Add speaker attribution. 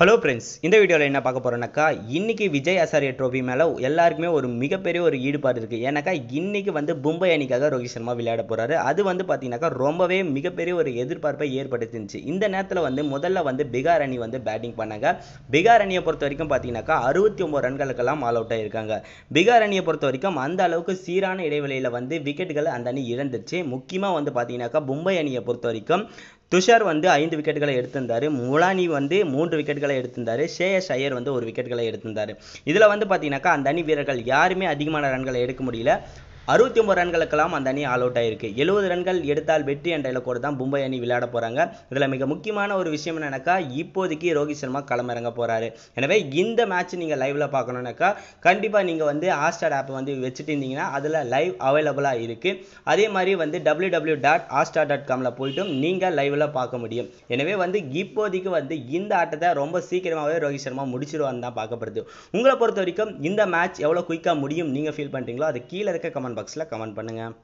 Speaker 1: Hello friends இந்த வீடியோவில் என்ன பார்க்க போகிறோன்னாக்கா இன்றைக்கி விஜய் அசாரியா ட்ரோஃபி மேலே எல்லாருக்குமே ஒரு மிகப்பெரிய ஒரு ஈடுபாடு இருக்குது ஏன்னாக்கா இன்றைக்கி வந்து மும்பை அணிக்காக ரோஹித் சர்மா விளையாட போகிறாரு அது வந்து பார்த்தீங்கன்னாக்கா ரொம்பவே மிகப்பெரிய ஒரு எதிர்பார்ப்பை ஏற்படுத்திருந்துச்சு. இந்த நேரத்தில் வந்து முதல்ல வந்து பிகார் அணி வந்து பேட்டிங் பண்ணாங்க. பீகார் அணியை பொறுத்த வரைக்கும் பார்த்தீங்கன்னாக்கா அறுபத்தி ஒம்பது ரன்களுக்கெல்லாம் ஆல் அவுட் ஆகியிருக்காங்க பிகார் அணியை பொறுத்த வரைக்கும் அந்த அளவுக்கு சீரான இடைவெளியில் வந்து விக்கெட்டுகள் அந்த அணி இழந்துச்சு. முக்கியமாக வந்து பார்த்தீங்கன்னாக்கா மும்பை அணியை பொறுத்த வரைக்கும் துஷார் வந்து ஐந்து விக்கெட்டுகளை எடுத்திருந்தார். முலானி வந்து மூன்று விக்கெட்டுகள் எடுத்திருந்தார். ஷேயஸ் ஐயர் வந்து ஒரு விக்கெட்டுகளை எடுத்திருந்தார். இதில் வந்து பார்த்தீங்கன்னாக்கா அந்த அணி வீரர்கள் யாருமே அதிகமான ரன்களை எடுக்க முடியல. அறுபத்தி ஒம்பது ரன்களுக்கெல்லாம் அந்த அணி ஆல் அவுட் ஆயிருக்கு. எழுபது ரன்கள் எடுத்தால் வெற்றி என்ற இலக்கோடு தான் மும்பை அணி விளையாட போகிறாங்க இதில் மிக முக்கியமான ஒரு விஷயம் என்னன்னாக்கா இப்போதைக்கு ரோஹித் சர்மா களமிறங்க போகிறாரு எனவே இந்த மேட்ச் நீங்கள் லைவில் பார்க்கணுன்னாக்கா கண்டிப்பாக நீங்கள் வந்து ஹாஸ்டார் ஆப் வந்து வச்சுட்டு இருந்தீங்கன்னா அதில் லைவ் அவைலபிளாக இருக்குது அதே மாதிரி வந்து W W dot Hotstar dot காமில் போய்ட்டும் நீங்கள் லைவில் பார்க்க முடியும். எனவே வந்து இப்போதைக்கு வந்து இந்த ஆட்டத்தை ரொம்ப சீக்கிரமாகவே ரோஹித் சர்மா முடிச்சிருவான்னு தான் பார்க்கப்படுது. உங்களை பொறுத்த வரைக்கும் இந்த மேட்ச் எவ்வளோ குயிக்காக முடியும் நீங்கள் ஃபீல் பண்ணுறீங்களோ அது கீழே இருக்க கமெண்ட் பாக்ஸில் கமெண்ட் பண்ணுங்கள்